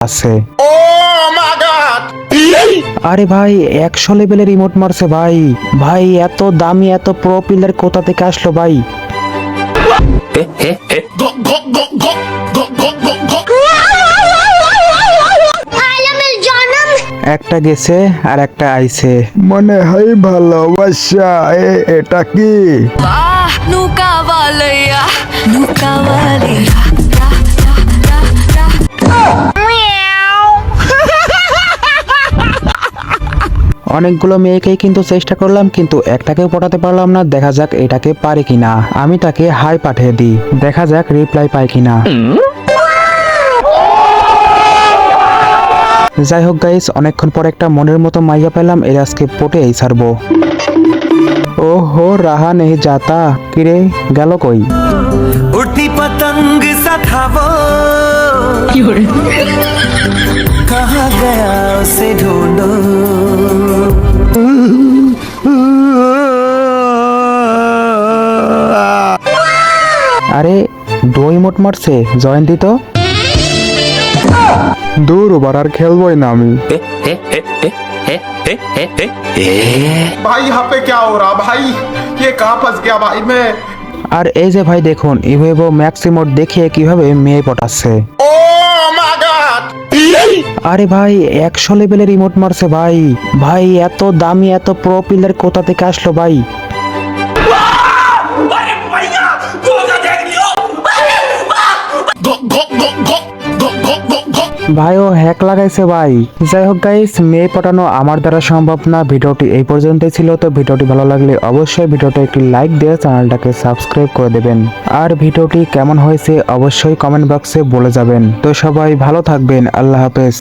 আছে। আরে ভাই একশো লেভেলের রিমোট মারছে ভাই। ভাই এত দামি এত প্রো পিলার কোথা থেকে আসলো ভাই? একটা গেছে আর একটা আইছে। মনে হয় ভালোবাসা এ- এটা কি? Ah, অনেকগুলো মেয়েকেই কিন্তু চেষ্টা করলাম কিন্তু একটাকেও পটাতে পারলাম না। দেখা যাক এটাকে পারে কিনা। আমি তাকে হাই পাঠিয়ে দিই। দেখা যাক রিপ্লাই পায় কিনা। যাই হোক গাইস অনেকক্ষণ পর একটা মনের মতো মাইয়া পেলাম এর আজকে পটে এই ছাড়বো। ও হো রাহা নেহি যাতা। কিরে গেল কই? উঠি পতঙ্গ সাথাবো কাহা গয়া সে ঢুঁড়ো। আরে দই মোট মারছে জয়ন্তী তো দূর ওবার আর খেলবই না আমি भाई यहाँ पे क्या हो रहा भाई ये कहाँ फंस गया भाई मैं আর এই যে ভাই দেখুন ইভেবো ম্যাক্সিমোট দেখিয়ে কিভাবে মেয়ে পটাচ্ছে আরে ভাই একশো লেভেলের রিমোট মারছে ভাই ভাই এত দামি এত প্রো পিলার কোথা থেকে আসলো ভাই ভাই, ও হ্যাক লাগাইছে ভাই। যাই হোক গাইস মেয়ে পটানো আমার দ্বারা সম্ভব না। ভিডিওটি এই পর্যন্তই ছিল, তো ভিডিওটি ভালো লাগলে অবশ্যই ভিডিওটা একটি লাইক দিয়ে চ্যানেলটাকে সাবস্ক্রাইব করে দেবেন। আর ভিডিওটি কেমন হয়েছে, অবশ্যই কমেন্ট বক্সে বলে যাবেন। তো সবাই ভালো থাকবেন, আল্লাহ হাফেজ।